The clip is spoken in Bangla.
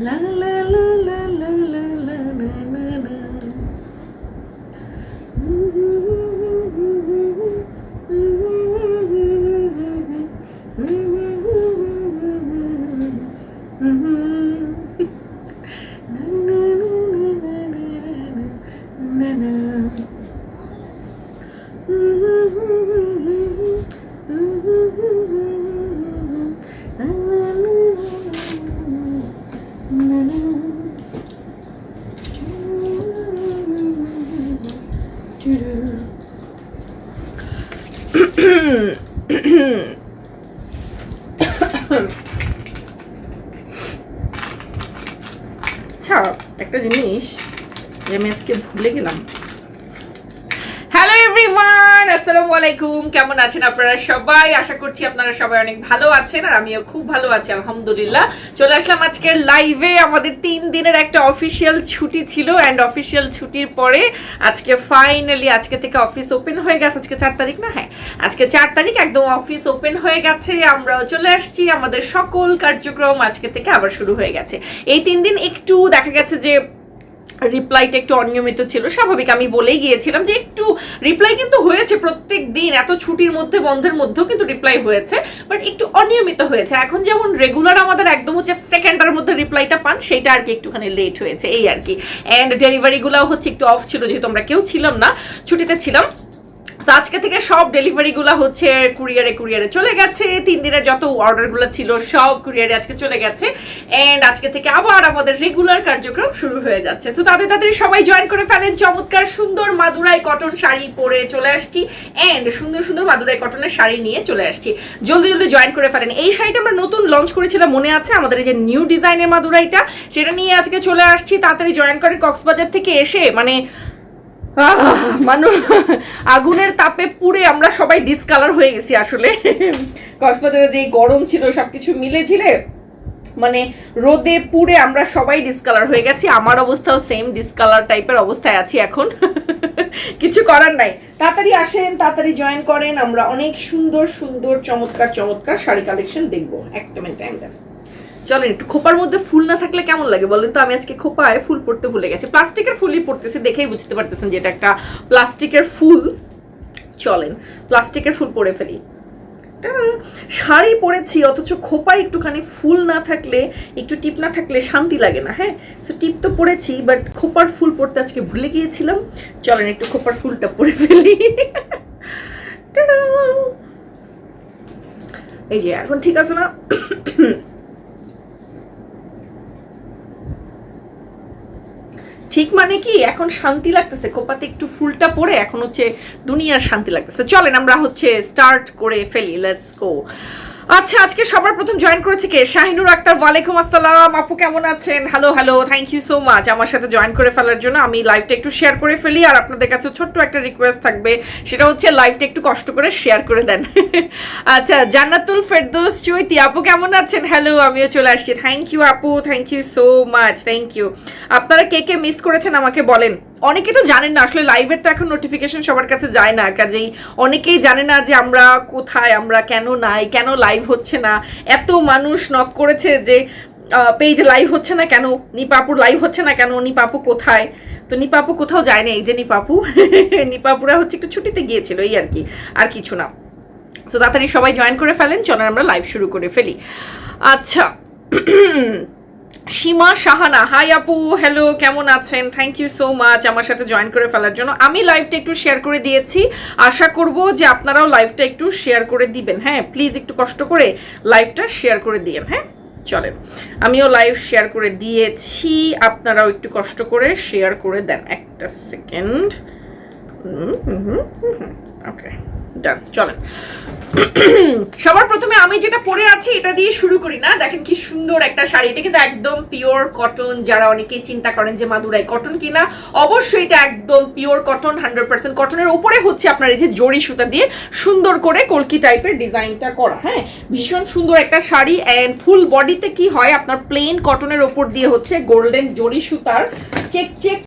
啦啦啦。আচ্ছা একটা জিনিস যে আমি আজকে ভুলে গেলাম। আসসালামু আলাইকুম। কেমন আছেন আপনারা সবাই? আশা করছি আপনারা সবাই অনেক ভালো আছেন আর আমিও খুব ভালো আছি, আলহামদুলিল্লাহ। চলে আসলাম আজকের লাইভে আমাদের তিন দিনের একটা অফিসিয়াল ছুটি ছিল অ্যান্ড অফিসিয়াল ছুটির পরে আজকে ফাইনালি আজকে থেকে অফিস ওপেন হয়ে গেছে। আজকে চার তারিখ না? হ্যাঁ আজকে চার তারিখ একদম অফিস ওপেন হয়ে গেছে। আমরাও চলে আসছি। আমাদের সকল কার্যক্রম আজকে থেকে আবার শুরু হয়ে গেছে। এই তিন দিন একটু দেখা গেছে যে রিপ্লাইটা একটু অনিয়মিত ছিল, স্বাভাবিক। আমি বলেই গিয়েছিলাম যে একটু রিপ্লাই কিন্তু হয়েছে প্রত্যেক দিন, এত ছুটির মধ্যে, বন্ধের মধ্যেও কিন্তু রিপ্লাই হয়েছে বাট একটু অনিয়মিত হয়েছে। এখন যেমন রেগুলার আমাদের একদম হচ্ছে সেকেন্ডের মধ্যে রিপ্লাইটা পান, সেটা আর কি একটুখানি লেট হয়েছে, এই আর কি। অ্যান্ড ডেলিভারিগুলোও হচ্ছে একটু অফ ছিল, যেহেতু আমরা কেউ ছিলাম না, ছুটিতে ছিলাম। আজকে থেকে সব ডেলিভারিগুলো হচ্ছে কুরিয়ারে কুরিয়ারে চলে গেছে। তিন দিনের যত অর্ডারগুলো ছিল, সব কুরিয়ারে আজকে চলে গেছে। এন্ড আজকে থেকে আবার আমাদের রেগুলার কার্যক্রম শুরু হয়ে যাচ্ছে। সো তাদের তাদের সবাই জয়েন করে ফেলেন। চমৎকার, সুন্দর মাদুরাই কটন শাড়ি পরে চলে আসছি। এন্ড সুন্দর সুন্দর মাদুরাই কটনের শাড়ি নিয়ে চলে আসছি। জলদি জলদি জয়েন করে ফেলেন। এই শাড়িটা আমরা নতুন লঞ্চ করেছিলাম, মনে আছে? আমাদের এই যে নিউ ডিজাইনের মাদুরাইটা, সেটা নিয়ে আজকে চলে আসছি। তাড়াতাড়ি জয়েন করে কক্সবাজার থেকে এসে মানে মানুষ আগুনের তাপে পুড়ে আমরা সবাই ডিসকালার হয়ে গেছি আসলে। কক্সবাজারে যে গরম ছিল, সবকিছু মিলে ঝিলে মানে রোদে পুড়ে আমরা সবাই ডিসকালার হয়ে গেছি। আমার অবস্থাও সেম ডিসকালার টাইপের অবস্থায় আছি এখন। কিছু করার নাই। তাড়াতাড়ি আসেন, তাড়াতাড়ি জয়েন করেন। আমরা অনেক সুন্দর সুন্দর, চমৎকার চমৎকার শাড়ি কালেকশন দেখব। একটা মিনিট টাইম দেন। চলেন একটু খোপার মধ্যে ফুল না থাকলে কেমন লাগে বলেন তো? আমি আজকে খোপায় ফুল পড়তে ভুলে গেছি। প্লাস্টিকের ফুলই পড়তেছি, দেখেই বুঝতে পারতেছেন যে এটা একটা প্লাস্টিকের ফুল। চলেন, প্লাস্টিকের ফুল পরে ফেলি। শাড়ি পরেছি, অথচ খোপায় একটুখানি ফুল না থাকলে, একটু টিপ না থাকলে শান্তি লাগে না হ্যাঁ? সো টিপ তো পরেছি বাট খোপার ফুল পরতে আজকে ভুলে গিয়েছিলাম। চলেন, একটু খোপার ফুলটা পরে ফেলি। এই যে, এখন ঠিক আছে না? ঠিক মানে কি? এখন শান্তি লাগতেছে। খোপাতে একটু ফুলটা পরে এখন হচ্ছে দুনিয়ার শান্তি লাগতেছে। চলেন, আমরা হচ্ছে স্টার্ট করে ফেলি। লেটস গো আচ্ছা আজকে সবার প্রথম জয়েন করেছে কে? শাহিনুর আক্তার, ওয়ালাইকুম আসসালাম। আপু, কেমন আছেন? Hello hello thank you so much আমার সাথে জয়েন করে ফেলার জন্য। আমি লাইভটা একটু শেয়ার করে ফেলি। আর আপনাদের কাছে ছোট্ট একটা রিকোয়েস্ট থাকবে। সেটা হচ্ছে লাইভটা একটু কষ্ট করে শেয়ার করে দেন। আচ্ছা জান্নাতুল ফেরদৌস চৈতি, আপু, কেমন আছেন? হ্যালো আমিও চলে আসছি। থ্যাংক ইউ আপু. Thank you so much thank you আপনারা কে কে মিস করেছেন আমাকে বলেন। অনেকে তো জানেন না, আসলে লাইভের তো এখন নোটিফিকেশন সবার কাছে যায় না, কাজেই অনেকেই জানে না যে আমরা কোথায়, আমরা কেন নাই, কেন লাইভ হচ্ছে না। এত মানুষ নক করেছে যে পেজে লাইভ হচ্ছে না কেন? নিপাপুর লাইভ হচ্ছে না কেন? নিপাপু কোথায়? তো নিপাপু কোথাও যায় না, এই যে নিপাপু। নিপাপুরা হচ্ছে একটু ছুটিতে গিয়েছিল, এই আর কি, আর কিছু না। তো তাড়াতাড়ি সবাই জয়েন করে ফেলেন, চলেন আমরা লাইভ শুরু করে ফেলি। আচ্ছা। সীমা সাহানা হাই আপু হ্যালো কেমন আছেন থ্যাংক ইউ সো মাচ আমার সাথে জয়েন করে ফেলার জন্য আমি লাইভটা একটু শেয়ার করে দিয়েছি আশা করব যে আপনারাও লাইভটা একটু শেয়ার করে দিবেন হ্যাঁ প্লিজ একটু কষ্ট করে লাইভটা শেয়ার করে দিয়েন হ্যাঁ চলেন আমিও লাইভ শেয়ার করে দিয়েছি আপনারাও একটু কষ্ট করে শেয়ার করে দেন একটা সেকেন্ড ওকে ডান চলেন। সবার প্রথমে আমি যেটা পরে আছি, এটা দিয়ে শুরু করি না। দেখেন কি সুন্দর একটা শাড়ি। এটা কিন্তু একদম পিওর কটন যারা অনেকেই চিন্তা করেন যে, মাদুরাই কটন কিনা? অবশ্যই এটা একদম পিওর কটন হান্ড্রেড পার্সেন্ট কটনের উপরে হচ্ছে আপনার এই যে জড়ি সুতা দিয়ে সুন্দর করে কলকি টাইপের ডিজাইনটা করা। হ্যাঁ ভীষণ সুন্দর একটা শাড়ি। অ্যান্ড ফুল বডিতে কি হয়? আপনার প্লেন কটনের ওপর দিয়ে হচ্ছে গোল্ডেন জড়ি সুতার। Check check